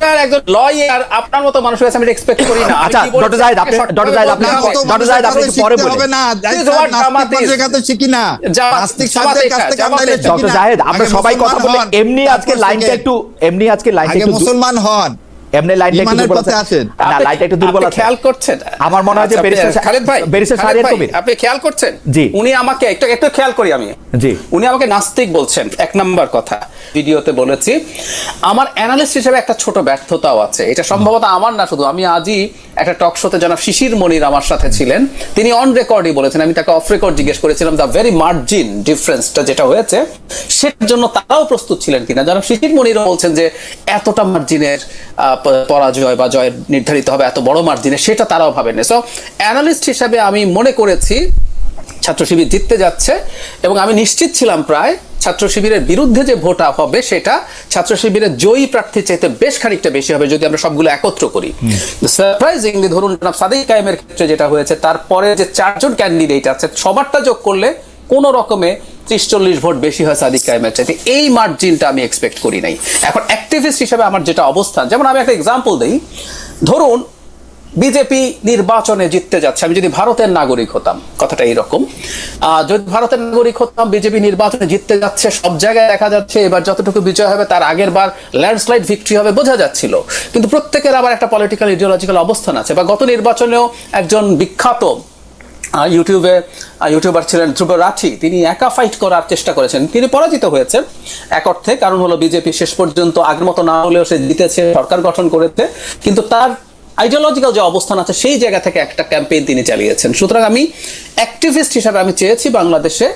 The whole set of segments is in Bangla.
ব্যারিস্টার একজন লয়ার আপনার মতো মানুষের কাছে আমি এক্সপেক্ট করি না। আচ্ছা, ডক্টর জাহেদ, আপনি- সঠিকভাবে ডক্টর জাহেদ, আপনি- হবে। ডক্টর জাহেদ, আপনি একটু পরে। হবে না নাস্তিক what শিখি না। নাস্তিক সমাজের কাছ থেকে ডক্টর। আমরা সবাই কথা বলে এমনি আজকে লাইনটা একটু এমনি আজকে লাইনটা আগে একটু মুসলমান হন। এমনি লাইনটা একটু দুর্বল আছে। না লাইনটা একটু দুর্বল আছে। খেয়াল করছেন? আমার মনে হয় যে আচ্ছা, খালেদ ভাই কবির। আপনি খেয়াল করছেন? জি। উনি আমাকে একটু একটু খেয়াল করি আমি। জি। উনি আমাকে নাস্তিক বলছেন এক নাম্বার কথা। ভিডিওতে বলেছি আমার অ্যানালিস্ট হিসেবে একটা ছোট ব্যর্থতাও আছে। এটা সম্ভবত আমার না শুধু আমি আজই একটা টক শোতে জনাব শিশির মনির আমার সাথে ছিলেন। তিনি অন রেকর্ডই বলেছেন আমি তাকে অফ রেকর্ড জিজ্ঞেস করেছিলাম দ্য ভেরি মার্জিন ডিফারেন্সটা যেটা হয়েছে সেটার জন্য তারাও প্রস্তুত ছিলেন কিনা? জনাব শিশির মনিরও বলছেন যে এতটা মার্জিনের পরাজয় বা জয় নির্ধারিত হবে এত বড় মার্জিনে সেটা তারাও ভাবেনি সো অ্যানালিস্ট হিসাবে আমি মনে করেছি ছাত্র শিবির জিততে যাচ্ছে এবং আমি নিশ্চিত ছিলাম প্রায় ছাত্র শিবিরের বিরুদ্ধে যে ভোট হবে সেটা ছাত্র শিবিরের জয়ী প্রার্থীর চাইতে বেশ খানিকটা বেশি হবে যদি আমরা সবগুলো একত্র করি। সারপ্রাইজিংলি ধরুন সাদিক কায়েমের ক্ষেত্রে যেটা হয়েছে তারপরে যে চারজন ক্যান্ডিডেট আছে সবারটা যোগ করলে কোন রকমে ত্রিশ চল্লিশ ভোট বেশি হয় সাদিক কায়েমের চাইতে। এই মার্জিনটা আমি এক্সপেক্ট করি নাই। এখন অ্যাক্টিভিস্ট হিসেবে আমার যেটা অবস্থান, যেমন আমি একটা এক্সাম্পল দিই। ধরুন, বিজেপি নির্বাচনে জিততে যাচ্ছে। আমি যদি ভারতের নাগরিক হতাম, কথাটা এইরকম। যদি ভারতের নাগরিক হতাম, বিজেপি নির্বাচনে জিততে যাচ্ছে, সব জায়গায় দেখা যাচ্ছে, এবার যতটুকু বিজয় হবে, তার আগের বার ল্যান্ডস্লাইড ভিক্টরি হবে, বোঝা যাচ্ছিল। কিন্তু প্রত্যেকের আবার একটা পলিটিক্যাল ইডিওলজিক্যাল অবস্থান আছে। বা গত নির্বাচনেও একজন বিখ্যাত ইউটিউবে ইউটিউবার ছিলেন ধ্রুব রাঠি। তিনি একা ফাইট করার চেষ্টা করেছেন। তিনি পরাজিত হয়েছেন। এক অর্থে কারণ হলো বিজেপি শেষ পর্যন্ত আগের মতো না হলেও সে জিতেছে, সরকার গঠন করেছে। কিন্তু তার আইডিওলজিক্যাল যে অবস্থান আছে, সেই জায়গা থেকে একটা ক্যাম্পেইন তিনি চালিয়েছেন। সুতরাং আমি অ্যাক্টিভিস্ট হিসাবে আমি চেয়েছি বাংলাদেশে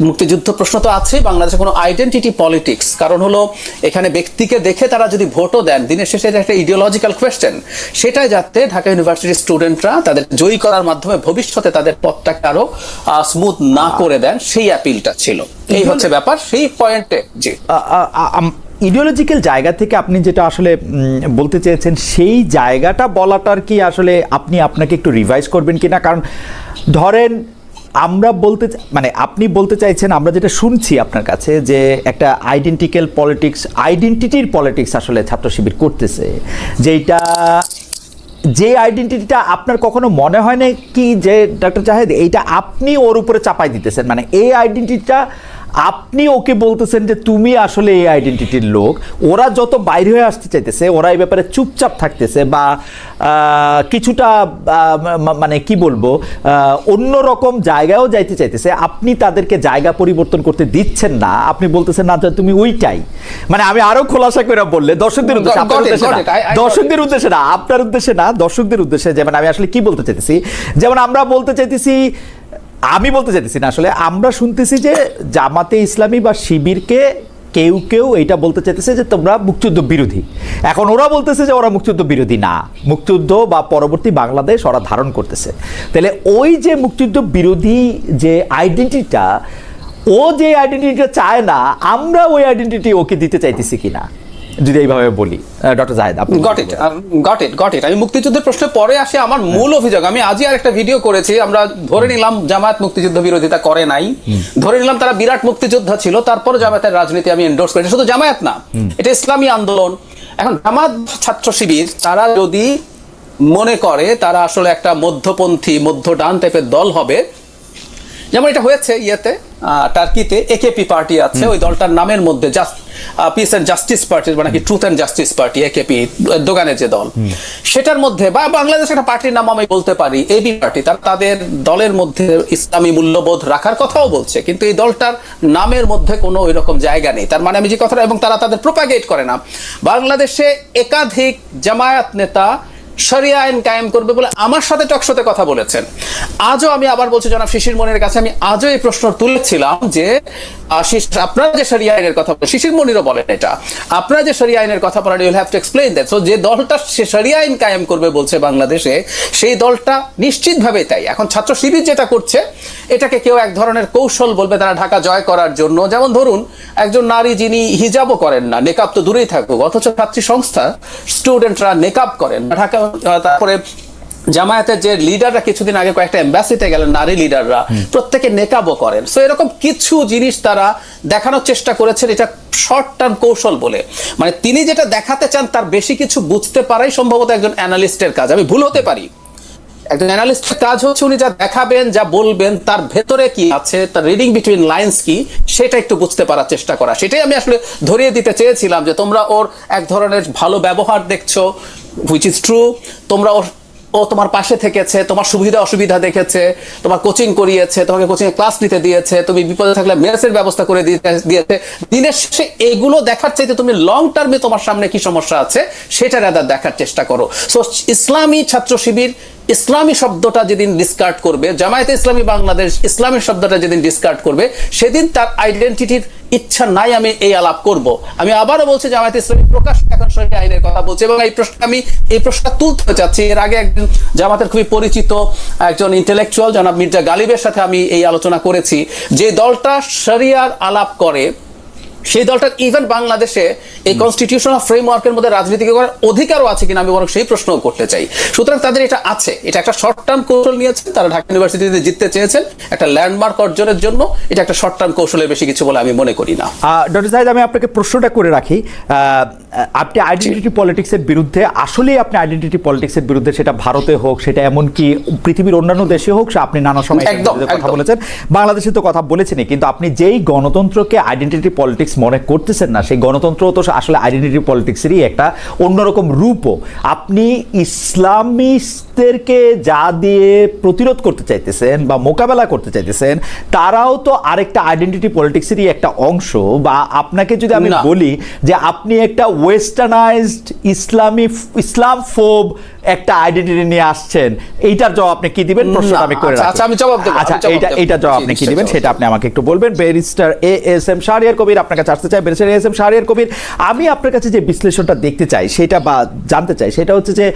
মুক্তিযুদ্ধ প্রশ্ন তো আছে বাংলাদেশে কোনো আইডেন্টিটি পলিটিক্স কারণ হলো এখানে ব্যক্তিকে দেখে তারা যদি ভোটও দেন দিনের শেষে এটা একটা ইডিওলজিক্যাল কোয়েশ্চেন সেটাই যাতে ঢাকা ইউনিভার্সিটির স্টুডেন্টরা তাদের জয়ী করার মাধ্যমে ভবিষ্যতে তাদের পথটাকে আরও স্মুথ না করে দেন সেই অ্যাপিলটা ছিল। এই হচ্ছে ব্যাপার সেই পয়েন্টে জি ইডিওলজিক্যাল জায়গা থেকে আপনি যেটা আসলে বলতে চেয়েছেন সেই জায়গাটা বলাটার কি আসলে আপনি আপনাকে একটু রিভাইজ করবেন কিনা? কারণ ধরেন আমরা বলতে মানে আপনি বলতে চাইছেন, আমরা যেটা শুনছি আপনার কাছে যে একটা আইডেন্টিক্যাল পলিটিক্স আইডেন্টিটির পলিটিক্স আসলে ছাত্র শিবির করতেছে। যেটা যে আইডেন্টিটিটা আপনার কখনো মনে হয় না কি যে ডক্টর জাহেদ, এইটা আপনি ওর উপরে চাপাই দিতেছেন? মানে এই আইডেন্টিটিটা আপনি ওকে বলতেছেন যে তুমি আসলে এই আইডেন্টিটির লোক ওরা যত বাইরে হয়ে আসতে চাইতেছে ওরা এই ব্যাপারে চুপচাপ থাকতেছে বা কিছুটা মানে কি বলব অন্য রকম জায়গায়ও যাইতে চাইতেছে আপনি তাদেরকে জায়গা পরিবর্তন করতে দিচ্ছেন না আপনি বলতেছেন না যে তুমি ওইটাই মানে আমি আরও খোলাসা করে বললে দর্শকদের উদ্দেশ্যে. দর্শকদের উদ্দেশ্যে না আপনার উদ্দেশ্যে না দর্শকদের উদ্দেশ্যে যেমন আমি আসলে কি বলতে চাইতেছি যেমন আমরা বলতে চাইতেছি আমি বলতে চাইতেছি না, আসলে আমরা শুনতেছি যে জামাতে ইসলামী বা শিবিরকে কেউ কেউ এটা বলতে চাইতেছে যে তোমরা মুক্তিযুদ্ধ বিরোধী। এখন ওরা বলতেছে যে ওরা মুক্তিযুদ্ধ বিরোধী না। মুক্তিযুদ্ধ বা পরবর্তী বাংলাদেশ ওরা ধারণ করতেছে। তাহলে ওই যে মুক্তিযুদ্ধ বিরোধী যে আইডেন্টিটিটা ও যে আইডেন্টিটিটা চায় না, আমরা ওই আইডেন্টিটি ওকে দিতে চাইতেছি কিনা? যদি এইভাবে বলি ডক্টর জাহেদ আপনি got it got it got it আমি মুক্তিযুদ্ধের প্রশ্নে পরে আসে আমার মূল অভিযোগ। আমি আজই আর একটা ভিডিও করেছি আমরা ধরে নিলাম জামায়াত মুক্তিযুদ্ধ বিরোধিতা করে নাই। ধরে নিলাম তারা বিরাট মুক্তিযোদ্ধা ছিল তারপর জামায়াতের রাজনীতি আমি এন্ডোর্স করেছি। শুধু জামায়াত না এটা ইসলামী আন্দোলন। এখন জামাত ছাত্র শিবির তারা যদি মনে করে তারা আসলে একটা মধ্যপন্থী মধ্য ডান টাইপের দল হবে যেমন এটা হয়েছে ইয়েতে টার্কিতে একেপি পার্টি আছে ওই দলটার নামের মধ্যে জাস্ট পিস অ্যান্ড জাস্টিস মানে কি truth and justice party AKP দোকানের যে দল। সেটার মধ্যে বা বাংলাদেশ একটা পার্টির নাম আমি বলতে পারি এবি পার্টি তার তাদের দলের মধ্যে ইসলামী মূল্যবোধ রাখার কথাও বলছে কিন্তু এই দলটার নামের মধ্যে কোনো ওই রকম জায়গা নেই। তার মানে আমি যে কথাটা এবং তারা তাদের প্রোপাগেট করে না। বাংলাদেশে একাধিক জামায়াত নেতা শরিয়া আইন কায়েম করবে বলে আমার সাথে টকশোতে কথা বলেছেন। আজও আমি আবার বলছি, জনাব শিশির মনির কাছে আমি আজও এই প্রশ্ন তুলেছিলাম যে আপনারা যে আইনের কথা বলেন, শিশির মনিরও বলেন এটা। আপনারা যে শরিয়া আইনের কথা বলেন you'll have to explain that so যে দলটা সে আইন কায়েম করবে বলছে বাংলাদেশে, সেই দলটা নিশ্চিতভাবে তাই। এখন ছাত্র শিবির যেটা করছে, এটাকে কেউ এক ধরনের কৌশল বলবে তারা ঢাকা জয় করার জন্য। যেমন ধরুন, একজন নারী যিনি হিজাবও করেন না, নেকাব তো দূরেই থাকুক, অথচ ছাত্রী সংস্থা স্টুডেন্টরা নেকাব করেন ঢাকা তারপরে জামায়াতের যে লিডাররা কিছুদিন আগে কয়েকটা এম্বাসিতে গেলেন নারী লিডাররা প্রত্যেকে নেকাবো করেন। সো এরকম কিছু জিনিস তারা দেখানোর চেষ্টা করেছেন এটা শর্ট টার্ম কৌশল বলে। মানে তিনি যেটা দেখাতে চান তার বেশি কিছু বুঝতে পারাই সম্ভবত একজন অ্যানালিস্টের কাজ। আমি ভুল হতে পারি। একজন অ্যানালিস্টের কাজ হচ্ছে উনি যা দেখাবেন যা বলবেন তার ভেতরে কি আছে তার রিডিং বিটুইন লাইন্স কি সেটা একটু বুঝতে পারার চেষ্টা করা। সেটাই আমি আসলে ধরিয়ে দিতে চেয়েছিলাম যে তোমরা ওর এক ধরনের ভালো ব্যবহার দেখছ হুইচ ইজ ট্রু তোমরা ও তোমার পাশে থেকেছে, তোমার সুবিধা অসুবিধা দেখেছে, তোমার কোচিং করিয়েছে, তোমাকে কোচিং ক্লাস নিতে দিয়েছে, তুমি বিপদে থাকলে মেসের ব্যবস্থা করে দিয়েছে দিনের শেষে এগুলো দেখার চাইতে তুমি লং টার্মে তোমার সামনে কি সমস্যা আছে, সেটা রাদার দেখার চেষ্টা করো। সো ইসলামী ছাত্র শিবির ইসলামী শব্দটা যেদিন ডিসকার্ড করবে, জামায়াতে ইসলামী বাংলাদেশ ইসলামী শব্দটা যেদিন ডিসকার্ড করবে, সেদিন তার আইডেন্টিটির ইচ্ছা নাই আমি এই আলাপ করব। আমি আবারও বলছি, জামায়াতে ইসলামী প্রকাশ এখন সহি আইনের কথা বলছে এবং এই প্রশ্ন আমি, এই প্রশ্নটা তুলতে চাচ্ছি। এর আগে একজন জামাতের খুবই পরিচিত একজন ইন্টেলেকচুয়াল জনাব মির্জা গালিবের সাথে আমি এই আলোচনা করেছি। যে দলটা শরিয়ার আলাপ করে সেই দলটার ইভেন বাংলাদেশে এই কনস্টিটিউশনাল ফ্রেমওয়ার্কের মধ্যে রাজনীতি করার অধিকারও আছে কিনা আমি বরং সেই প্রশ্নও করতে চাই। সুতরাং তাদের এটা আছে। এটা একটা শর্ট টার্ম কৌশল নিয়েছেন তারা ঢাকা ইউনিভার্সিটিতে জিততে চেয়েছেন। একটা ল্যান্ডমার্ক অর্জনের জন্য এটা একটা শর্ট টার্ম কৌশলের বেশি কিছু বলে আমি মনে করি না। ডক্টর সাহেদ আমি আপনাকে প্রশ্নটা করে রাখি। আপনি আইডেন্টিটি পলিটিক্সের বিরুদ্ধে আসলেই আপনি আইডেন্টিটি পলিটিক্সের বিরুদ্ধে সেটা ভারতে হোক সেটা এমনকি পৃথিবীর অন্যান্য দেশে হোক সে আপনি নানা সময় একদম, কথা বলেছেন। বাংলাদেশে তো কথা বলেছেনই কিন্তু আপনি যেই গণতন্ত্রকে আইডেন্টিটি পলিটিক্স মনে করতেছেন না সেই গণতন্ত্র তো আসলে আইডেন্টিটি পলিটিক্সেরই একটা অন্যরকম রূপও। আপনি ইসলামিস্টদেরকে যা দিয়ে প্রতিরোধ করতে চাইতেছেন বা মোকাবেলা করতে চাইতেছেন তারাও তো আরেকটা আইডেন্টিটি পলিটিক্সেরই একটা অংশ বা আপনাকে যদি আমি বলি যে আপনি একটা ওয়েস্টার্নাইজড ইসলামী ইসলাম ফোব একটা আইডেন্টিটি নিয়ে আসছেন এইটার জবাব আপনি কি দিবেন? প্রশ্নটা আমি করে আচ্ছা, আচ্ছা, আমি জবাব দেবো, আচ্ছা এইটা দেবো। এইটা জবাব আপনি কি দিবেন? সেটা আপনি আমাকে একটু বলবেন। Barrister A S M Shahriar Kabir আপনার কাছে আসতে চাই। S M Shahriar Kabir. আমি আপনার কাছে যে বিশ্লেষণটা দেখতে চাই, সেটা বা জানতে চাই, সেটা হচ্ছে যে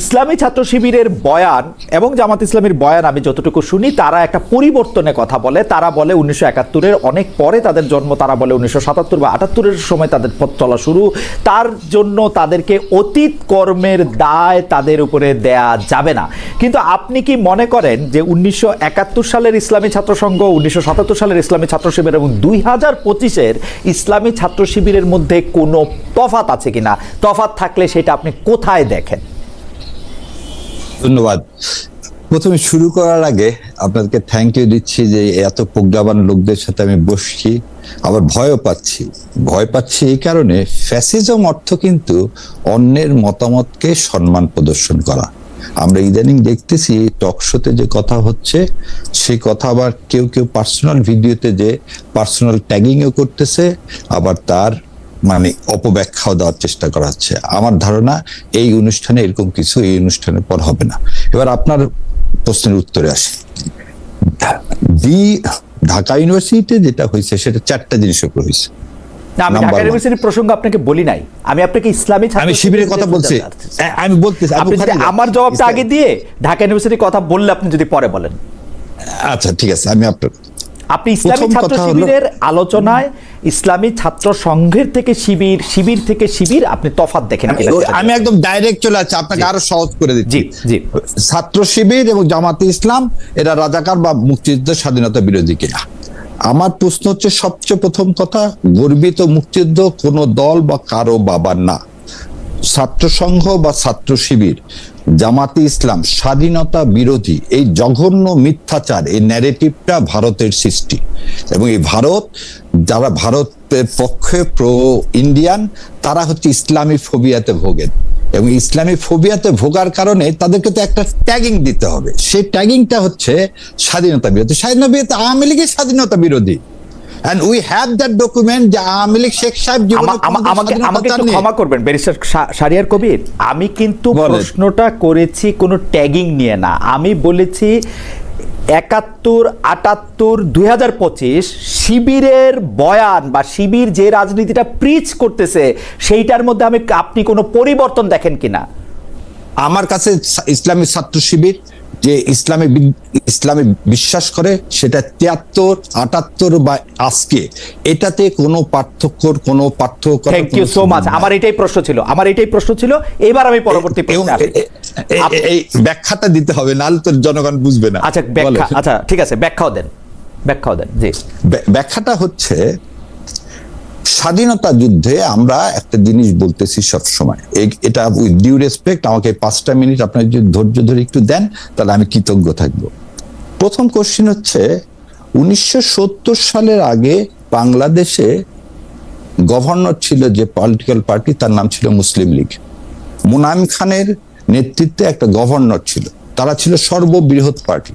ইসলামী ছাত্র শিবিরের বয়ান এবং জামাত ইসলামীর বয়ান আমি যতটুকু শুনি, তারা একটা পরিবর্তনের কথা বলে। তারা বলে উনিশশো একাত্তরের অনেক পরে তাদের জন্ম, তারা বলে উনিশশো সাতাত্তর বা আটাত্তরের সময় তাদের পথ চলা শুরু। তার জন্য তাদেরকে অতীত কর্মের দায় তাদের উপরে দেয়া যাবে না। কিন্তু আপনি কি মনে করেন যে উনিশশো একাত্তর সালের ইসলামী ছাত্র সংঘ উনিশশো সাতাত্তর সালের ইসলামী ছাত্র শিবির এবং দুই হাজার পঁচিশের ইসলামী ছাত্র শিবিরের মধ্যে কোনো তফাত আছে কিনা? তফাত থাকলে সেটা আপনি কোথায় দেখেন? ধন্যবাদ। প্রথমে শুরু করার আগে আপনাদেরকে থ্যাংক ইউ দিচ্ছি যে এত প্রজ্ঞাবান লোকদের সাথে আমি বসছি। আবার ভয়ও পাচ্ছি। ভয় পাচ্ছি এই কারণে ফ্যাসিজম অর্থ কিন্তু অন্যের মতামতকে সম্মান প্রদর্শন করা। আমরা ইদানিং দেখতেছি টক শোতে যে কথা হচ্ছে সেই কথা আবার কেউ কেউ পার্সোনাল ভিডিওতে যে পার্সোনাল ট্যাগিংও করতেছে, আবার তার মানে অপব্যাখ্যাও দেওয়ার চেষ্টা করা হচ্ছে আমার ধারণা এই অনুষ্ঠানে এরকম কিছু এই অনুষ্ঠানের পর হবে না। এবার আপনার প্রশ্নের উত্তরে আসি। ঢাকা ইউনিভার্সিটিতে যেটা হয়েছে, সেটা চারটা জিনিসের উপর হয়েছে। না আমি ঢাকা ইউনিভার্সিটির প্রসঙ্গ আপনাকে বলি নাই। আমি আপনাকে ইসলামী ছাত্র আমি শিবিরের শিবিরের কথা বলছি। জানতে চাচ্ছি। আমি বলতেছি আপনি যদি আমার জবাবটা আগে দিয়ে ঢাকা ইউনিভার্সিটির কথা বললে আপনি যদি পরে বলেন। আচ্ছা ঠিক আছে আমি আপনার আপনি ইসলামী ছাত্র শিবিরের আলোচনায় ইসলামী ছাত্র সংঘের থেকে শিবির শিবির থেকে শিবির আপনি তফাৎ দেখেন। আমি একদম ডাইরেক্ট চলে যাচ্ছি আপনাকে আরও সহজ করে দিচ্ছি। জি জি। ছাত্র শিবির এবং জামাতে ইসলাম এরা রাজাকার বা মুক্তিযুদ্ধ স্বাধীনতা বিরোধী কিনা। আমার প্রশ্ন হচ্ছে, সবচেয়ে প্রথম কথা, গর্বিত মুক্তিযুদ্ধ কোন দল বা কারও বাবার না। ছাত্র সংঘ বা ছাত্র শিবির, জামাতে ইসলাম, স্বাধীনতা বিরোধী, এই জঘন্য মিথ্যাচার, এই ন্যারেটিভটা ভারতের সৃষ্টি। এবং এই ভারত, যারা ভারতের পক্ষে প্রো ইন্ডিয়ান তারা হচ্ছে ইসলামী ফোবিয়াতে ভোগেন এবং ইসলামী ফোবিয়াতে ভোগার কারণে তাদেরকে তো একটা ট্যাগিং দিতে হবে। সেই ট্যাগিংটা হচ্ছে স্বাধীনতা বিরোধী। স্বাধীনতা বিরোধী আওয়ামী লীগের স্বাধীনতা বিরোধী। And we have that document যে আওয়ামী লীগ শেখ সাহেব আমাকে আমাকে একটু ক্ষমা করবেন ব্যারিস্টার সারিয়ার কবির। আমি কিন্তু। প্রশ্নটা করেছি কোনো ট্যাগিং নিয়ে না। আমি বলেছি একাত্তর, আটাত্তর, দুই শিবিরের বয়ান বা শিবির যে রাজনীতিটা প্রিচ করতেছে, সেইটার মধ্যে আমি আপনি কোনো পরিবর্তন দেখেন কিনা? আমার কাছে ইসলামী ছাত্র শিবির যে ইসলামে ইসলামে বিশ্বাস করে সেটা তিয়াত্তর আটাত্তর বা আজকে। এটাতে কোনো পার্থক্যর কোনো পার্থক্য থ্যাংক ইউ সো মাচ আমার এটাই প্রশ্ন ছিল। আমার এটাই প্রশ্ন ছিল। এবার আমি পরবর্তী এই ব্যাখ্যাটা দিতে হবে নাহলে তো জনগণ বুঝবে না। আচ্ছা ব্যাখ্যা আচ্ছা ঠিক আছে ব্যাখ্যাও দেন। ব্যাখ্যাও দেন জি। ব্যাখ্যাটা হচ্ছে স্বাধীনতা যুদ্ধে আমরা একটা জিনিস বলতেছি সব সময় এটা উইথ ডিউ রেসপেক্ট আমাকে পাঁচটা মিনিট আপনার যদি ধৈর্য ধরে একটু দেন, তাহলে আমি কৃতজ্ঞ থাকব। প্রথম কোশ্চিন হচ্ছে, উনিশশো সত্তর সালের আগে বাংলাদেশে গভর্নর ছিল যে পলিটিক্যাল পার্টি তার নাম ছিল মুসলিম লীগ। মুনাম খানের নেতৃত্বে একটা গভর্নর ছিল। তারা ছিল সর্ববৃহৎ পার্টি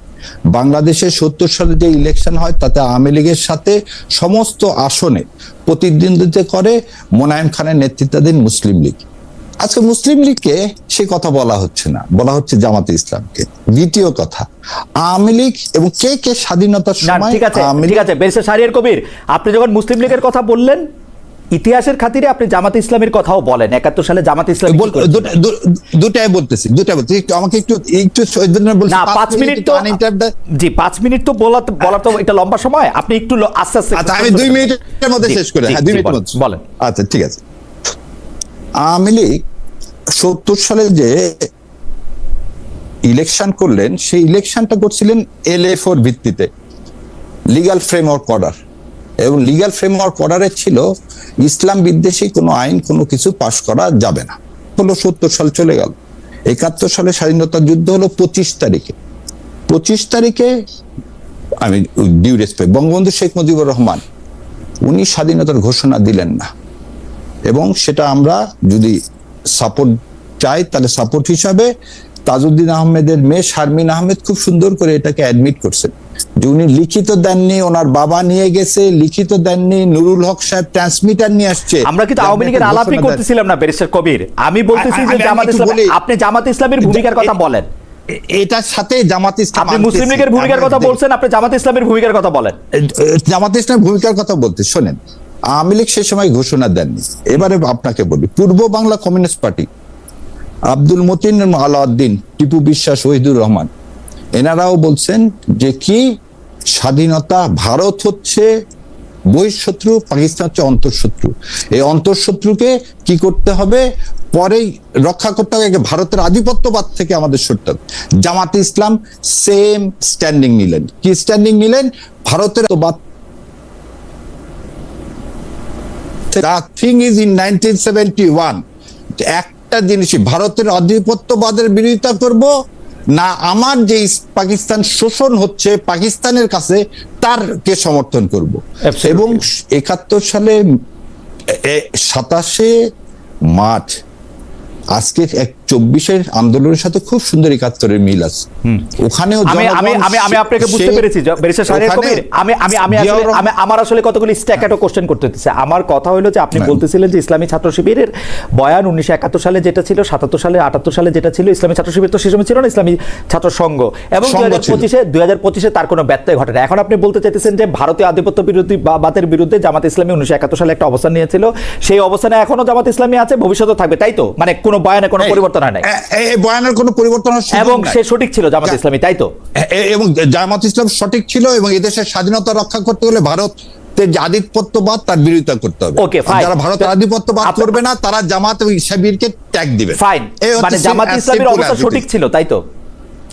বাংলাদেশে সত্তর সালে যে ইলেকশন হয়, তাতে আওয়ামী লীগের সাথে সমস্ত আসনে প্রতিদ্বন্দ্বিতা করে মোনায়েম খানের নেতৃত্বাধীন মুসলিম লীগ। আজকে মুসলিম লীগকে সে কথা বলা হচ্ছে না। বলা হচ্ছে জামাতে ইসলামকে। দ্বিতীয় কথা আওয়ামী লীগ এবং কে কে স্বাধীনতার সময় ঠিক আছে ঠিক আছে সারিয়ার কবির আপনি যখন মুসলিম লীগের কথা বললেন ইতিহাসের খাতিরে আপনি জামাত ইসলামের কথাও বলেন। একাত্তর সালে জামাত ইসলাম দুটাই বলতেছি দুটাই বলতেছি। আমাকে একটু একটু না পাঁচ মিনিট তো জি পাঁচ মিনিট তো বলা বলা তো এটা লম্বা সময়। আপনি একটু আস্তে আস্তে আচ্ছা আমি দুই মিনিটের মধ্যে শেষ করে হ্যাঁ দুই জি, মিনিটের বলেন, বলেন। আচ্ছা ঠিক আছে। আওয়ামী লীগ সত্তর সালে যে ইলেকশন করলেন সেই ইলেকশনটা করছিলেন এল এফ ওর ভিত্তিতে লিগাল ফ্রেমওয়ার্ক অর্ডার এবং লিগাল ফ্রেমওয়ার্ক অর্ডারে ছিল, ইসলাম বিদ্বেষী কোনো আইন, কোনো কিছু পাশ করা যাবে না। হলো সত্তর সাল চলে গেল। একাত্তর সালে স্বাধীনতা যুদ্ধ হলো পঁচিশ তারিখে। পঁচিশ তারিখে, আমি ডিউ রেসপেক্ট বঙ্গবন্ধু শেখ মুজিবুর রহমান, উনি স্বাধীনতার ঘোষণা দিলেন না। এবং সেটা আমরা যদি সাপোর্ট চাই, তাহলে সাপোর্ট হিসাবে তাজউদ্দিন আহমেদের মেয়ে শারমিন আহমেদ খুব সুন্দর করে এটাকে অ্যাডমিট করছেন। উনি লিখিত দেননি ওনার বাবা নিয়ে গেছে লিখিত দেননি নুরুল হক সাহেব ট্রান্সমিটার নিয়ে আসছে। আমরা কিন্তু আওয়ামী লীগের আলাপই করতেছিলাম না ব্যারিস্টার কবির। আমি বলতেছি যে জামাত ইসলাম আপনি জামাত ইসলামের ভূমিকার কথা বলেন। এটার সাথে জামাত ইসলাম আপনি মুসলিম লীগের ভূমিকার কথা বলছেন আপনি জামাত ইসলামের ভূমিকার কথা বলেন। জামাত ইসলাম ভূমিকার কথা বলতে শোনেন। আওয়ামী লীগ সে সময় ঘোষণা দেননি। এবারে আপনাকে বলি পূর্ব বাংলা কমিউনিস্ট পার্টি আব্দুল মতিন আলাউদ্দিন টিপু বিশ্বাস ওহিদুর রহমান এনারাও বলছেন যে কি? স্বাধীনতা ভারত হচ্ছে বহিঃশত্রু, পাকিস্তান হচ্ছে অন্তঃশত্রু। এই অন্তঃশত্রুকে কি করতে হবে? পরেই রক্ষা করতে হবে ভারতের আধিপত্যবাদ থেকে আমাদের সরতে হবে। জামাত ইসলাম সেম স্ট্যান্ডিং নিলেন। কি স্ট্যান্ডিং নিলেন? ভারতের thing is in nineteen seventy one একটা জিনিসই ভারতের আধিপত্যবাদের বিরোধিতা করব না আমার যে পাকিস্তান শোষণ হচ্ছে পাকিস্তানের কাছে তারকে সমর্থন করব। এবং একাত্তর সালে সাতাশে মার্চ আজকে এক চব্বিশের আন্দোলনের সাথে খুব সুন্দর একাত্তরের মিল আছে। ওখানেও আমি আমি আমি আমি আপনাকে বুঝতে পেরেছি। আমি আমি আমি আমি আমার আসলে কতগুলি স্ট্যাকেটও কোশ্চেন করতে হচ্ছে আমার কথা হলো যে আপনি। বলতেছিলেন যে ইসলামী ছাত্র শিবিরের বয়ান উনিশশো একাত্তর সালে যেটা ছিল সাতাত্তর সালে আটাত্তর সালে যেটা ছিল ইসলামী ছাত্র শিবির তো সে সময় ছিল না ইসলামী ছাত্র সংঘ। এবং দুই হাজার পঁচিশে দুই হাজার পঁচিশে তার কোনো ব্যত্যয় ঘটে না এখন আপনি বলতে চাইতেছেন যে ভারতীয় আধিপত্য বিরোধী বা বাতের বিরুদ্ধে জামাত ইসলামী উনিশশো একাত্তর সালে একটা অবস্থান নিয়েছিল। সেই অবস্থানে এখনও জামাত ইসলামী আছে ভবিষ্যতে থাকবে। তাই তো? মানে কোনো বয়ানে কোনো এই- পরিবর্তন হয় নাই। এই বয়ানের কোনো পরিবর্তন এবং সে সঠিক ছিল জামাত ইসলামী তাই তো? এবং জামাত ইসলাম সঠিক ছিল এবং এদেশের স্বাধীনতা রক্ষা করতে হলে ভারত যে আধিপত্যবাদ তার বিরোধিতা করতে হবে। ওকে যারা ভারত আধিপত্যবাদ করবে না তারা জামাত এবং ট্যাগ দিবে। ফাইন মানে জামাত ইসলামের অবস্থা সঠিক ছিল তাই তো?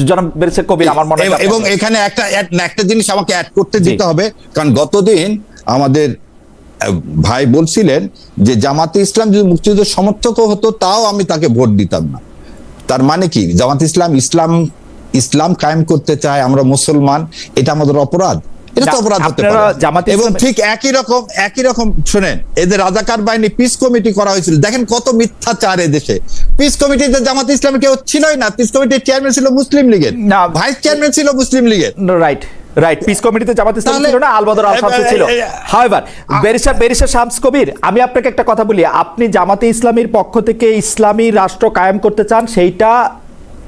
জনাব ব্যারিস্টার কবির আমার মনে হয় এবং- এবং এখানে একটা একটা জিনিস আমাকে অ্যাড করতে দিতে হবে কারণ গতদিন আমাদের ভাই বলছিলেন যে জামাতে ইসলাম যদি মুক্তিযুদ্ধের সমর্থক হতো তাও আমি তাকে ভোট দিতাম না। তার মানে কি? জামাত ইসলাম ইসলাম ইসলাম কায়েম করতে চায় আমরা মুসলমান এটা আমাদের অপরাধ। এটা তো অপরাধ হতে পারে। এবং ঠিক একই রকম একই রকম শুনেন এদের রাজাকার বাহিনী পিস কমিটি করা হয়েছিল। দেখেন কত মিথ্যাচার দেশে পিস কমিটিতে জামাত ইসলাম কেউ ছিলই না। পিস কমিটির চেয়ারম্যান ছিল মুসলিম লীগের। না। ভাইস চেয়ারম্যান ছিল মুসলিম লীগের। রাইট রাইট পিস কমিটিতে জামাত ইসলাম ছিল না আলবদর আল শামস ছিল। এ- এ- হাওয়েভার বেরিসা বেরিসা শামস কবির আমি আপনাকে একটা কথা বলি। আপনি জামাতে ইসলামীর পক্ষ থেকে ইসলামী রাষ্ট্র কায়েম করতে চান সেইটা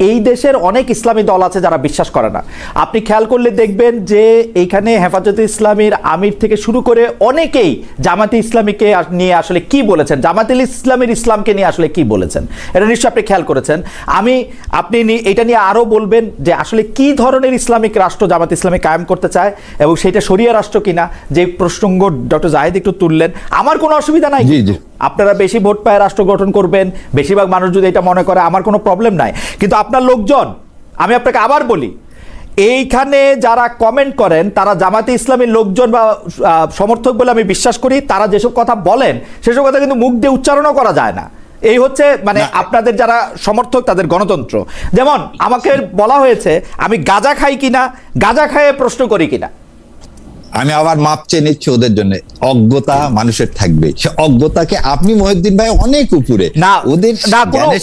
এই দেশের অনেক ইসলামী দল আছে যারা বিশ্বাস করে না। আপনি খেয়াল করলে দেখবেন যে এইখানে হেফাজতে ইসলামীর আমির থেকে শুরু করে অনেকেই জামাতে ইসলামীকে নিয়ে আসলে কি বলেছেন জামাতে ইসলামের ইসলামকে নিয়ে আসলে কি বলেছেন এটা নিশ্চয়ই আপনি খেয়াল করেছেন। আমি আপনি এটা নিয়ে আরও বলবেন যে আসলে কি ধরনের ইসলামিক রাষ্ট্র জামাত ইসলামী কায়েম করতে চায় এবং সেটা শরিয়া রাষ্ট্র কিনা যে প্রসঙ্গ ডক্টর জাহিদ একটু তুললেন আমার কোনো অসুবিধা নাই। জি, জি। আপনারা বেশি ভোট পায় রাষ্ট্র গঠন করবেন বেশিরভাগ মানুষ যদি এটা মনে করে আমার কোনো প্রবলেম নাই। কিন্তু আপনার লোকজন আমি আপনাকে আবার বলি এইখানে যারা কমেন্ট করেন তারা জামাতে ইসলামের লোকজন বা সমর্থক বলে আমি বিশ্বাস করি তারা যেসব কথা বলেন সেসব কথা কিন্তু মুখ দিয়ে উচ্চারণও করা যায় না। এই হচ্ছে মানে আপনাদের যারা সমর্থক তাদের গণতন্ত্র। যেমন আমাকে বলা হয়েছে আমি গাঁজা খাই কিনা গাঁজা খাইয়ে প্রশ্ন করি কিনা। আমি আবার মাপ চেয়ে নিচ্ছি ওদের জন্য। অজ্ঞতা মানুষের থাকবে। সে অজ্ঞতাকে আপনি মহিউদ্দিন ভাই অনেক উপরে। না ওদের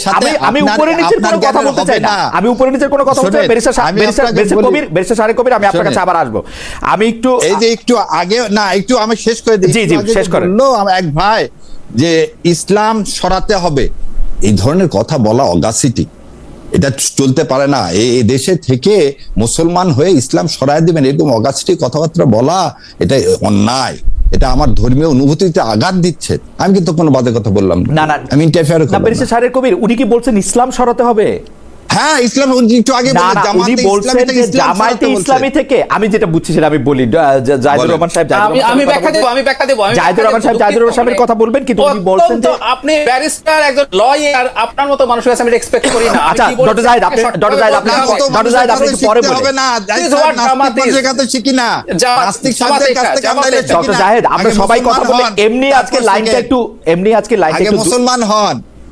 সাথে আমি উপরে নিচের কোনো কথা বলতে চাই না। আমি উপরে নিচের কোনো কথা বলতে চাই বেরিসা বেরিসা বেরিসা কবির বেরিসা সারে কবির আমি আপনার কাছে আবার আসব। আমি একটু এই যে একটু আগে না একটু আমি শেষ করে দিই। জি, জি, শেষ করেন। এক ভাই যে ইসলাম সরাতে হবে। এই ধরনের কথা বলা অগাসিটি এটা চলতে পারে না। এই দেশে থেকে মুসলমান হয়ে ইসলাম সরাই দেবেন এরকম অগাছটি কথাবার্তা বলা এটা অন্যায়। এটা আমার ধর্মীয় অনুভূতিতে আঘাত দিচ্ছে। আমি কিন্তু কোনো বাদে কথা বললাম না। না আমি ইন্টারফেয়ার না কবির উনি কি বলছেন ইসলাম সরাতে হবে? হ্যাঁ ইসলাম একটু আগে জামায়াতে ইসলামী থেকে আমি যেটা বুঝছি সেটা আমি বলি জাহিদুর রহমান সাহেব জাহিদুর আমি রহমান আমি সাহেবের ব্যাখ্যা দেবো আমি ব্যাখ্যা দেবো জাহিদুর রহমান সাহেব জাহিদুর রহমান সাহেবের কথা বলবেন কিন্তু উনি বলছেন যে আপনি ব্যারিস্টার একজন লয়ার আপনার মতো মানুষের কাছে আমি এক্সপেক্ট করি না। আচ্ছা, ডক্টর জাহিদ, আপনি- ডক্টর জাহিদ, আপনি- ডক্টর জাহিদ, আপনি পরে বলেন। হবে না নাস্তিক কাছে শিখি না। নাস্তিক কাছ থেকে জামাত আমরা ডক্টর সবাই কথা বলে এমনি আজকে লাইনটা একটু এমনি আজকে লাইনটা আগে একটু মুসলমান হন।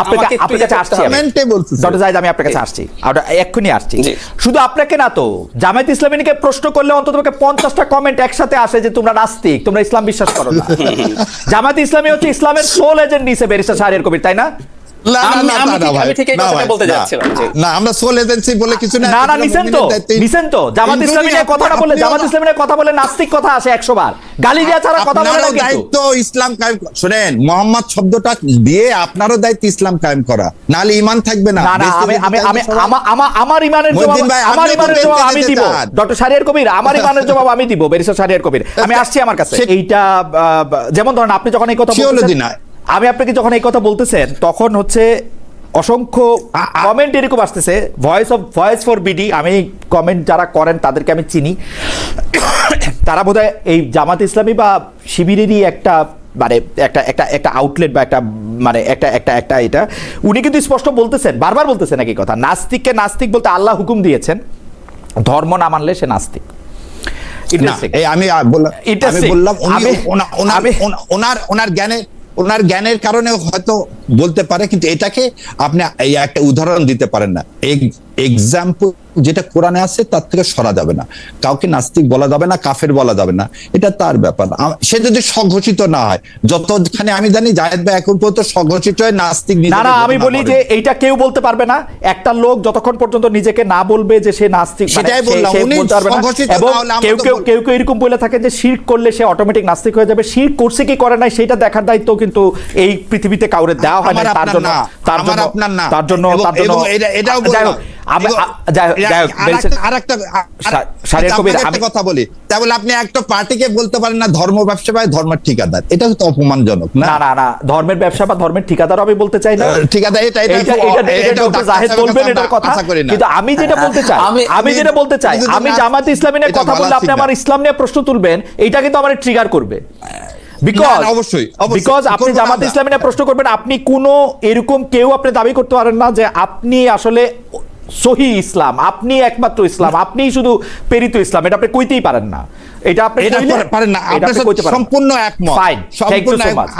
আপনাকে আপনার কাছে আসছি হবে। আমি। কমেন্টে বলতেছি। ডক্টর জাহিদ আমি আপনার কাছে আসছি এক্ষুনি আসছি শুধু আপনাকে না তো জামায়াত ইসলামীকে প্রশ্ন করলে অন্তত পঞ্চাশটা কমেন্ট একসাথে আসে যে তোমরা নাস্তিক তোমরা ইসলাম বিশ্বাস করো না জামায়াত ইসলামী হচ্ছে ইসলামের সোল এজেন্ট নিছে বেরিস্তা শাহরিয়ার কবির তাই না না, না, আমি- না, আমি না, ঠিক- ভাই, আমি ঠিক এই না, কথাটাই ভাই, বলতে না, যাচ্ছিলাম, জি। না আমরা সোল এজেন্সি বলে কিছু না না না নিছেন তো নিছেন তো জামাত ইসলামী নিয়ে কথা না জামাত ইসলামী নিয়ে কথা বলে নাস্তিক কথা আসে একশো বার গালি দেওয়া ছাড়া কথা বলে না আপনারও দায়িত্ব ইসলাম কায়েম ক- শুনেন মোহাম্মদ শব্দটা দিয়ে আপনারও দায়িত্ব ইসলাম কায়েম করা। থাকবে না। না আমি আমি আমার জবাব আমার জবাব আমি দিব। ডক্টর শারিয়ার কবির আমার ইমানের জবাব আমি দিব। বেরিসা শারিয়ার কবির। আমি আসছি আমার কাছে। এইটা যেমন ধরেন আপনি যখন এই কথা। আমি আপনাকে যখন এই কথা বলতেছেন তখন হচ্ছে অসংখ্য কমেন্ট এরকম আসতেছে। Voice of voice for BD আমি কমেন্ট যারা করেন তাদেরকে আমি চিনি। তারা বোধহয় এই জামাত ইসলামী বা শিবিরেরই একটা মানে একটা একটা একটা আউটলেট বা একটা মানে একটা একটা একটা এটা। উনি কিন্তু স্পষ্ট বলতেছেন বারবার বলতেছেন একই কথা। নাস্তিককে নাস্তিক বলতে আল্লাহ হুকুম দিয়েছেন। ধর্ম না মানলে সে নাস্তিক। আমি বললাম আমি বললাম উনি ওনার ওনার ওনার জ্ঞানের ওনার জ্ঞানের কারণে হয়তো বলতে পারে, কিন্তু এটাকে আপনি এই একটা উদাহরণ দিতে পারেন না। এক্সাম্পল যেটা কোরআনে আছে তার থেকে সরা যাবে না। কাউকে নাস্তিক বলা যাবে না কাফের বলা যাবে না। এটা তার ব্যাপার। সে যদি স্বঘোষিত না হয় যতখানি আমি জানি জাহেদ ভাই এখন পর্যন্ত স্বঘোষিত হয়ে নাস্তিক না না আমি বলি যে এইটা কেউ বলতে পারবে না। একটা লোক যতক্ষণ পর্যন্ত নিজেকে না বলবে যে সে নাস্তিক মানে সেটাই বললাম, উনি এবং কেউ কেউ কেউ কেউ এরকম বলে থাকে যে শির করলে সে অটোমেটিক নাস্তিক হয়ে যাবে। শির করছে কি করে নাই সেটা দেখার দায়িত্ব কিন্তু এই পৃথিবীতে কাউরে দেওয়া হয় না তার জন্য তার জন্য তার জন্য তার জন্য এটাও আমি- এবং- আ- যাই হোক- যাই হোক, আর বলছেন- একটা- আর একটা আর- শা- শাহরিয়ার কবির, আপনাকে একটা আমি- কথা বলি। তাহলে আপনি একটা পার্টিকে বলতে পারেন না ধর্ম ব্যবসা পায় ধর্মের ঠিকাদার। এটা তো অপমানজনক না? না না না ধর্মের ব্যবসা বা ধর্মের ঠিকাদার আমি বলতে চাই না। ঠিকাদার এটা এটা এটা এটা এটাও ডক্টর ডাক্তার জাহেদ বলবেন এটার কথা? আশা করি না। কিন্তু আমি যেটা বলতে চাই আমি- যেটা বলতে চাই আমি জামাত ইসলামী নিয়ে কথা বলা বললে আপনি আমার ইসলাম নিয়ে প্রশ্ন তুলবেন এটা কিন্তু আমার ট্রিগার করবে। বিকজ অবশ্যই। বিকজ আপনি জামাত ইসলামী নিয়ে প্রশ্ন করবেন আপনি কোনো এরকম কেউ আপনি দাবি করতে পারেন না যে আপনি আসলে সহি ইসলাম আপনি একমাত্র ইসলাম আপনি শুধু প্রেরিত ইসলাম এটা আপনি কইতেই পারেন না এটা আপনি পারেন না। সম্পূর্ণ একমত ফাইন.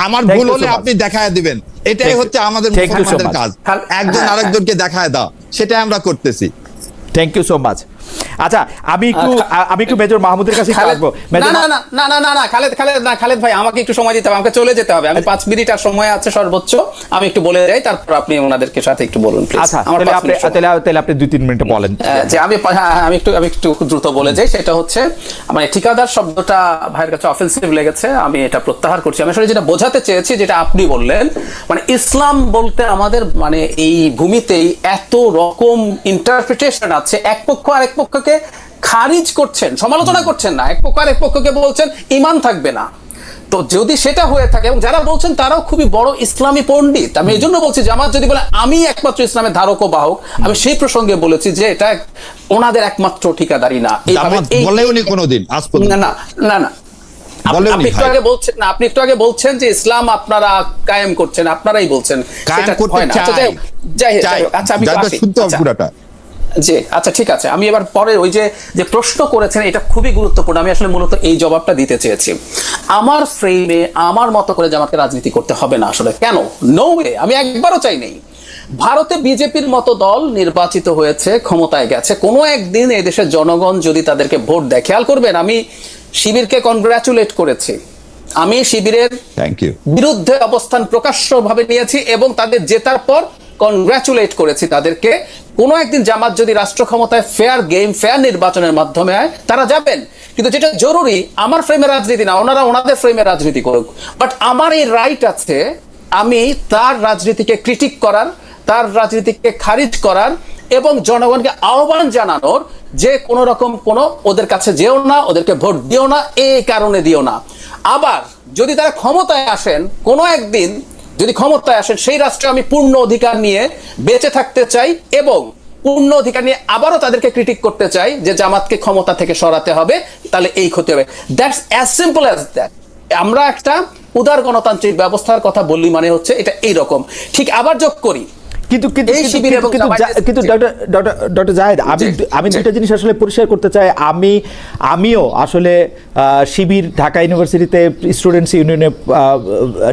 আমার ভুল হলে আপনি দেখায় দিবেন এটাই হচ্ছে আমাদের কাজ একজন। আরেকজনকে দেখায় দাও সেটাই আমরা করতেছি থ্যাংক ইউ সো মাচ আচ্ছা আমি একটু আচ্ছা। আমি একটু মেজর মাহমুদের কাছে আসব। না না না না না খালেদ খালেদ না খালেদ ভাই আমাকে একটু সময় দিতে হবে আমাকে চলে যেতে হবে। আমি পাঁচ মিনিট আর সময় আছে সর্বোচ্চ আমি একটু বলে যাই তারপর আপনি ওনাদেরকে সাথে একটু বলুন। আচ্ছা আপনি তাহলে আপনি দুই তিন মিনিট বলেন। যে আমি হ্যাঁ, হ্যাঁ, আমি একটু আমি একটু দ্রুত বলে যাই সেটা হচ্ছে মানে ঠিকাদার শব্দটা ভাইয়ের কাছে অফেন্সিভ লেগেছে আমি এটা প্রত্যাহার করছি। আমি আসলে যেটা বোঝাতে চেয়েছি যেটা আপনি বললেন মানে ইসলাম বলতে আমাদের মানে এই ভূমিতেই এত রকম ইন্টারপ্রিটেশন আছে এক পক্ষ আরেক পক্ষকে খারিজ করছেন সমালোচনা করছেন না। এক পক্ষ আরেক পক্ষকে বলছেন ইমান থাকবে না। তো যদি সেটা হয়ে থাকে এবং যারা বলছেন তারাও খুবই বড় ইসলামী পণ্ডিত। আমি এই জন্য বলছি জামাত যদি বলে আমি একমাত্র ইসলামের ধারক ও বাহক আমি সেই প্রসঙ্গে বলেছি যে এটা ওনাদের একমাত্র ঠিকাদারি না। বলেওনি কোনোদিন না না না না। আপনি একটু আগে বলছেন না আপনি একটু আগে বলছেন যে ইসলাম আপনারা কায়েম করছেন আপনারাই বলছেন। সেটা হয় না। আচ্ছা। আচ্ছা আমি। শুনতে হবে। পুরাটা। জি আচ্ছা ঠিক আছে। আমি এবার পরে ওই যে যে প্রশ্ন করেছেন, এটা খুবই গুরুত্বপূর্ণ। আমি আসলে মূলত এই জবাবটা দিতে চেয়েছি। আমার ফ্রেমে আমার মতো করে জামাতকে রাজনীতি করতে হবে না আসলে। কেন? নো ওয়ে আমি একবারও চাই নেই। ভারতে বিজেপির মতো দল নির্বাচিত হয়েছে, ক্ষমতায় গেছে। কোনো একদিন এই দেশের জনগণ যদি তাদেরকে ভোট দেয়, খেয়াল করবেন, আমি শিবিরকে কনগ্রাচুলেট করেছি। আমি শিবিরের বিরুদ্ধে অবস্থান প্রকাশ্যভাবে নিয়েছি এবং তাদের জেতার পর কনগ্রাচুলেট করেছি তাদেরকে। কোনো একদিন জামাত যদি রাষ্ট্র ক্ষমতায় ফেয়ার গেম ফেয়ার নির্বাচনের মাধ্যমে হয় তারা যাবেন। কিন্তু যেটা জরুরি আমার ফ্রেমে রাজনীতি না ওনারা ওনাদের ফ্রেমে রাজনীতি করুক। বাট আমার এই রাইট আছে আমি তার রাজনীতিকে ক্রিটিক করার তার রাজনীতিকে খারিজ করার এবং জনগণকে আহ্বান জানানোর যে কোনো রকম কোনো ওদের কাছে যেও না, ওদেরকে ভোট দিও না, এই কারণে দিও না। আবার যদি তারা ক্ষমতায় আসেন, কোনো একদিন যদি ক্ষমতায় আসেন, সেই রাষ্ট্রে আমি পূর্ণ অধিকার নিয়ে বেঁচে থাকতে চাই এবং পূর্ণ অধিকার নিয়ে আবারও তাদেরকে ক্রিটিক করতে চাই যে জামাতকে ক্ষমতা থেকে সরাতে হবে, তাহলে এই ক্ষতি হবে। That's as simple as that আমরা একটা উদার গণতান্ত্রিক ব্যবস্থার কথা বললি মানে হচ্ছে এটা এইরকম। ঠিক আবার যোগ করি। কিন্তু কিন্তু এই কিন্তু- ডক্টর ডক্টর জাহেদ আমি আমি দুটা জিনিস আসলে পরিষ্কার করতে চাই। আমি আমিও আসলে শিবির ঢাকা ইউনিভার্সিটিতে স্টুডেন্টস ইউনিয়নে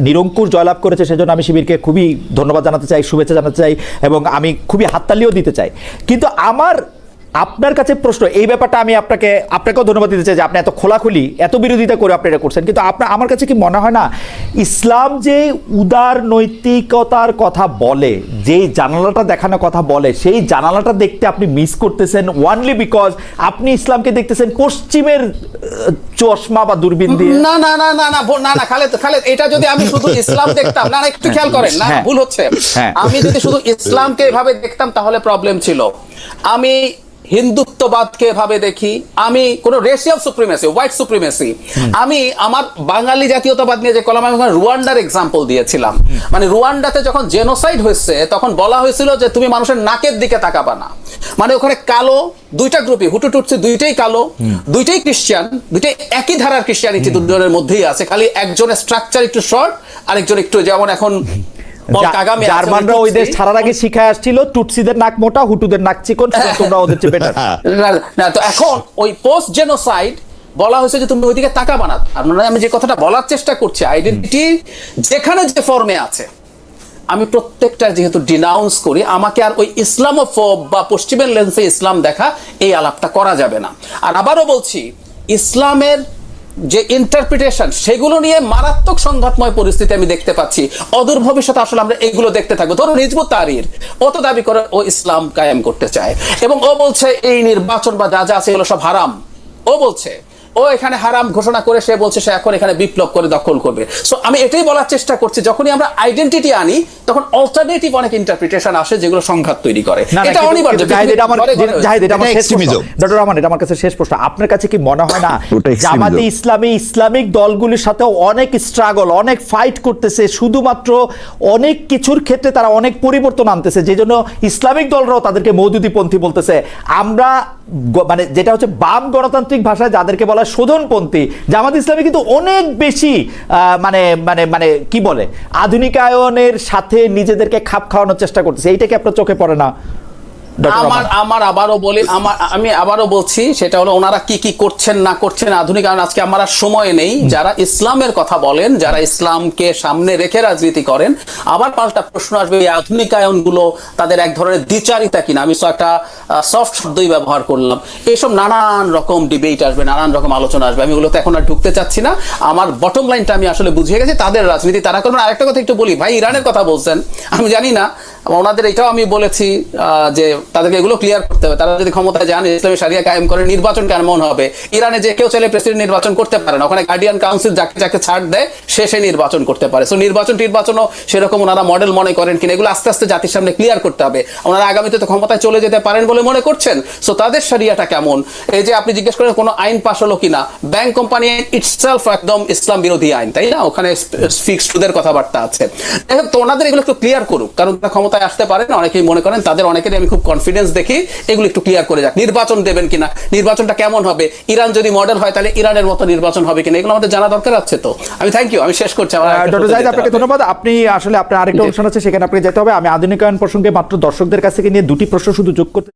নিরঙ্কুর জয়লাভ করেছে সেজন্য আমি শিবিরকে খুবই ধন্যবাদ জানাতে চাই শুভেচ্ছা জানাতে চাই এবং আমি খুবই হাততালিও দিতে চাই। কিন্তু আমার আপনার কাছে প্রশ্ন এই ব্যাপারটা আমি আপনাকে আপনাকেও ধন্যবাদ দিতে চাই যে আপনি এত খোলাখুলি এত বিরোধিতা করে আপনি এটা করছেন কিন্তু আপনার আমার কাছে কি মনে হয় না ইসলাম যে উদার নৈতিকতার কথা বলে যেই জানালাটা দেখানোর কথা বলে সেই জানালাটা দেখতে আপনি মিস করতেছেন ওয়ানলি বিকজ আপনি ইসলামকে দেখতেছেন পশ্চিমের চশমা বা দূরবীন দিয়ে না না না না না না না খালেদ খালেদ এটা যদি আমি শুধু ইসলাম দেখতাম না না একটু খেয়াল করেন না হ্যাঁ। ভুল হচ্ছে হ্যাঁ। আমি যদি শুধু ইসলামকে এভাবে দেখতাম তাহলে প্রবলেম ছিল আমি হিন্দুত্ববাদকে এভাবে দেখি, আমি কোন রেশিয়াল সুপ্রিমেসি হোয়াইট সুপ্রিমেসি আমি আমার বাঙালি জাতীয়তাবাদ নিয়ে যে কলম, আমি রুয়ান্ডার এক্সাম্পল দিয়েছিলাম। মানে রুয়ান্ডাতে যখন জেনোসাইড হয়েছে, তখন বলা হয়েছিল যে তুমি মানুষের নাকের দিকে তাকাবা না। মানে ওখানে কালো দুইটা গ্রুপই হুটু টুটছে দুইটাই কালো, দুইটাই খ্রিস্টান দুইটাই একই ধারার খ্রিস্টানিটি দুজনের মধ্যেই আছে। খালি একজনের স্ট্রাকচার একটু শর্ট আরেকজন একটু যেমন এখন জার্মানরা ওই দেশ ছাড়ার আগে শিখায় আসছিল টুটসিদের নাক মোটা হুটুদের নাক চিকন তোমরা ওদের চেয়ে বেটার না, তো এখন ওই পোস্ট জেনোসাইড বলা হয়েছে যে তুমি ওইদিকে তাকাবা না। তার মানে আমি যে কথাটা বলার চেষ্টা করছি আইডেন্টিটি যেখানে যে ফর্মে আছে আমি প্রত্যেকটা যেহেতু ডিনাউন্স করি আমাকে আর ওই ইসলামোফোব বা পশ্চিমের লেন্সে ইসলাম দেখা এই আলাপটা করা যাবে না। আর আবারও বলছি ইসলামের যে ইন্টারপ্রিটেশন সেগুলো নিয়ে মারাত্মক সংঘাতময় পরিস্থিতি আমি দেখতে পাচ্ছি। অদূর ভবিষ্যতে আসলে আমরা এগুলো দেখতে থাকব। ধরুন হিজবুত তারির অত দাবি করে ও ইসলাম কায়েম করতে চায়। এবং ও বলছে, এই নির্বাচন বা যা যা আছে এগুলো সব হারাম। ও বলছে ও এখানে হারাম ঘোষণা করে সে বলছে সে এখন এখানে বিপ্লব করে দখল করবে। সো আমি এটাই বলার চেষ্টা করছি যখনই আমরা আইডেন্টিটি আনি তখন অল্টারনেটিভ অনেক ইন্টারপ্রিটেশন আসে যেগুলো সংঘাত তৈরি করে। এটা অনিবার্য জাহিদ, এটা আমার- ঘরে ঘরে জাহিদ, এটা আমার শেষ প্রশ্ন। ডক্টর রহমান, এটা আমার কাছে শেষ প্রশ্ন। আপনার কাছে কি মনে হয় না জামাতে ইসলামী ইসলামিক দলগুলির সাথে অনেক স্ট্রাগল অনেক ফাইট করতেছে শুধুমাত্র অনেক কিছুর ক্ষেত্রে তারা অনেক পরিবর্তন আনতেছে যে জন্য ইসলামিক দলরাও তাদেরকে মৌদুদিপন্থী বলতেছে। আমরা মানে যেটা হচ্ছে বাম গণতান্ত্রিক ভাষায় যাদেরকে বলা হয় শোধনপন্থী, জামাত ইসলামী কিন্তু অনেক বেশি মানে মানে মানে কি বলে, আধুনিকায়নের সাথে নিজেদেরকে খাপ খাওয়ানোর চেষ্টা করতেছে। এইটা কি আপনার চোখে পড়ে না? আমার? আমার আবারও বলি আমার আমি আবারও বলছি সেটা হলো ওনারা কি কি করছেন না করছেন আধুনিক কারণ আজকে আমার আর সময় নেই। যারা ইসলামের কথা বলেন যারা ইসলামকে সামনে রেখে রাজনীতি করেন আবার পাল্টা প্রশ্ন আসবে এই আধুনিকায়নগুলো তাদের এক ধরনের দ্বিচারিতা কিনা? আমি তো একটা সফট শব্দই ব্যবহার করলাম। এইসব নানান রকম ডিবেট আসবে নানান রকম আলোচনা আসবে। আমি ওগুলোতে এখন আর ঢুকতে চাচ্ছি না। আমার বটম লাইনটা আমি আসলে বুঝিয়ে গেছি তাদের রাজনীতি তারা করবেন। আরেকটা কথা একটু বলি ভাই ইরানের কথা বলছেন। আমি জানি না ওনাদের এটাও আমি বলেছি যে তাদেরকে এগুলো ক্লিয়ার করতে হবে। তারা যদি ক্ষমতায় যান, ইসলামী সারিয়া কায়েম করে নির্বাচন কেমন হবে? ইরানে যে কেউ চাইলে প্রেসিডেন্ট নির্বাচন করতে পারে না। ওখানে গার্ডিয়ান কাউন্সিল যাকে যাকে ছাড় দেয়, সে সে নির্বাচন করতে পারে। সো নির্বাচন টির্বাচনও সেরকম ওনারা মডেল মনে করেন কিনা, এগুলো আস্তে আস্তে জাতির সামনে ক্লিয়ার করতে হবে। ওনারা আগামীতে তো ক্ষমতায় চলে যেতে পারেন বলে মনে করছেন? সো তাদের সারিয়াটা কেমন? এই যে আপনি জিজ্ঞেস করেন কোনো আইন পাশ হলো কিনা? ব্যাংক কোম্পানি ইটসেলফ একদম ইসলাম বিরোধী আইন, তাই না? ওখানে ফিক্সড সুদের কথাবার্তা আছে। তো ওনাদের এগুলো একটু ক্লিয়ার করুক, কারণ তারা ক্ষমতায় আসতে পারেন অনেকেই মনে করেন তাদের অনেকেরই আমি খুব কনফিডেন্স দেখি এগুলো একটু ক্লিয়ার করে যাক। নির্বাচন দেবেন কিনা নির্বাচনটা কেমন হবে ইরান যদি মডেল হয় তাহলে ইরানের মতো নির্বাচন হবে কিনা এগুলো আমাদের জানা দরকার আছে তো। আমি থ্যাংক ইউ আমি শেষ করছি ডক্টর জাহিদ আপনাকে ধন্যবাদ। আপনি আসলে আপনার আরেকটা। অনুষ্ঠান আছে সেখানে আপনাকে যেতে হবে। আমি আধুনিকায়ন প্রসঙ্গে মাত্র দর্শকদের কাছ থেকে নিয়ে দুটি প্রশ্ন শুধু যোগ করতে